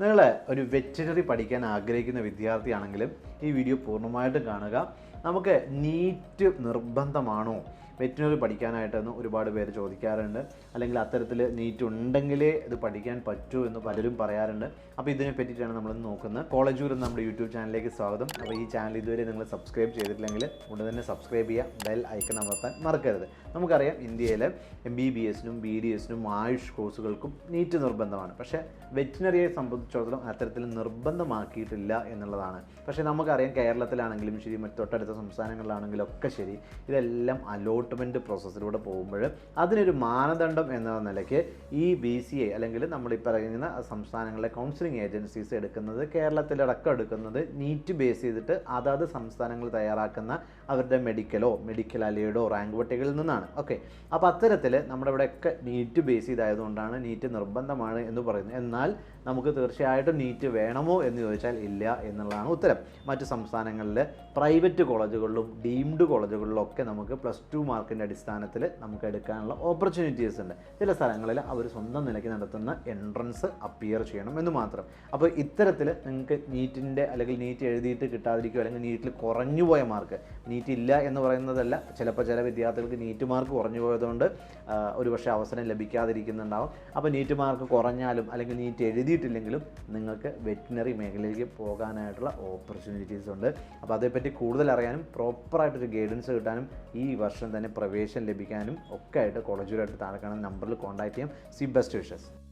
നിങ്ങൾ ഒരു വെറ്റിനറി പഠിക്കാൻ ആഗ്രഹിക്കുന്ന വിദ്യാർത്ഥിയാണെങ്കിലും ഈ വീഡിയോ പൂർണമായിട്ടും കാണുക. നമുക്ക് നീറ്റ് നിർബന്ധമാണോ? വെറ്റിനറി പഠിക്കാനായിട്ടെന്ന് ഒരുപാട് പേര് ചോദിക്കാറുണ്ട്. അല്ലെങ്കിൽ അത്തരത്തിൽ നീറ്റ് ഉണ്ടെങ്കിലേ ഇത് പഠിക്കാൻ പറ്റൂ എന്ന് പലരും പറയാറുണ്ട്. അപ്പോൾ ഇതിനെ പറ്റിയിട്ടാണ് നമ്മൾ നോക്കുന്നത്. കോളേജ് ഗുരു നമ്മുടെ യൂട്യൂബ് ചാനലിലേക്ക് സ്വാഗതം. അപ്പോൾ ഈ ചാനൽ ഇതുവരെ നിങ്ങൾ സബ്സ്ക്രൈബ് ചെയ്തിട്ടില്ലെങ്കിൽ ഉടൻ തന്നെ സബ്സ്ക്രൈബ് ചെയ്യുക ബെൽ ഐക്കൺ അമർത്താൻ മറക്കരുത്. നമുക്കറിയാം ഇന്ത്യയിൽ എം ബി ബി എസിനും ബി ഡി എസിനും ആയുഷ് കോഴ്സുകൾക്കും നീറ്റ് നിർബന്ധമാണ്. പക്ഷേ വെറ്റിനറിയെ സംബന്ധിച്ചിടത്തോളം അത്തരത്തിൽ നിർബന്ധമാക്കിയിട്ടില്ല എന്നുള്ളതാണ്. പക്ഷേ നമുക്കറിയാം കേരളത്തിലാണെങ്കിലും ശരി തൊട്ടടുത്ത സംസ്ഥാനങ്ങളിലാണെങ്കിലും ഒക്കെ ശരി ഇതെല്ലാം അലോട്ട്മെന്റ് പ്രോസസ്സിലൂടെ പോകുമ്പോൾ അതിനൊരു മാനദണ്ഡം എന്ന നിലയ്ക്ക് ഈ ബി സി എ അല്ലെങ്കിൽ നമ്മൾ ഈ പറയുന്ന സംസ്ഥാനങ്ങളിലെ കൗൺസിലിംഗ് ഏജൻസീസ് എടുക്കുന്നത് കേരളത്തിലടക്കം എടുക്കുന്നത് നീറ്റ് ബേസ് ചെയ്തിട്ട് അതാത് സംസ്ഥാനങ്ങൾ തയ്യാറാക്കുന്ന അവരുടെ മെഡിക്കലോ മെഡിക്കൽ അലയുടെയോ റാങ്ക് പട്ടികയിൽ നിന്നാണ്. ഓക്കെ അപ്പോൾ അത്തരത്തിൽ നമ്മുടെ ഇവിടെയൊക്കെ നീറ്റ് ബേസ് ചെയ്തായതുകൊണ്ടാണ് നീറ്റ് നിർബന്ധമാണ് എന്ന് പറയുന്നത്. എന്നാൽ നമുക്ക് തീർച്ചയായിട്ടും നീറ്റ് വേണമോ എന്ന് ചോദിച്ചാൽ ഇല്ല എന്നുള്ളതാണ് ഉത്തരം. മറ്റ് സംസ്ഥാനങ്ങളിൽ പ്രൈവറ്റ് കോളേജുകളിലും ഡീംഡ് കോളേജുകളിലും ഒക്കെ നമുക്ക് പ്ലസ് ടു മാർക്കിന്റെ അടിസ്ഥാനത്തിൽ നമുക്ക് എടുക്കാനുള്ള ഓപ്പർച്യൂണിറ്റീസ് ഉണ്ട്. ചില സ്ഥലങ്ങളിൽ അവർ സ്വന്തം നിലയ്ക്ക് നടത്തുന്ന എൻട്രൻസ് അപ്പിയർ ചെയ്യണം എന്ന് മാത്രം. അപ്പോൾ ഇത്തരത്തിൽ നിങ്ങൾക്ക് നീറ്റിന്റെ അല്ലെങ്കിൽ നീറ്റ് എഴുതിയിട്ട് കിട്ടാതിരിക്കുകയോ അല്ലെങ്കിൽ നീറ്റിൽ കുറഞ്ഞു പോയ മാർക്ക് നീറ്റ് ഇല്ല എന്ന് പറയുന്നതല്ല. ചിലപ്പോൾ ചില വിദ്യാർത്ഥികൾക്ക് നീറ്റ് മാർക്ക് കുറഞ്ഞു പോയതുകൊണ്ട് ഒരുപക്ഷെ അവസരം ലഭിക്കാതിരിക്കുന്നുണ്ടാവും. അപ്പോൾ നീറ്റ് മാർക്ക് കുറഞ്ഞാലും അല്ലെങ്കിൽ നീറ്റ് എഴുതിയിട്ടില്ലെങ്കിലും നിങ്ങൾക്ക് വെറ്റിനറി മേഖലയിലേക്ക് പോകാനായിട്ടുള്ള ഓപ്പർച്യൂണിറ്റീസ് ഉണ്ട്. അപ്പോൾ അതേപ്പറ്റി കൂടുതൽ അറിയാനും പ്രോപ്പറായിട്ടൊരു ഗൈഡൻസ് കിട്ടാനും ഈ വർഷം തന്നെ പ്രവേശനം ലഭിക്കാനും ഒക്കെ ആയിട്ട് കോളേജുമായിട്ട് താഴെ കാണുന്ന നമ്പറിൽ കോൺടാക്ട് ചെയ്യാം. C best wishes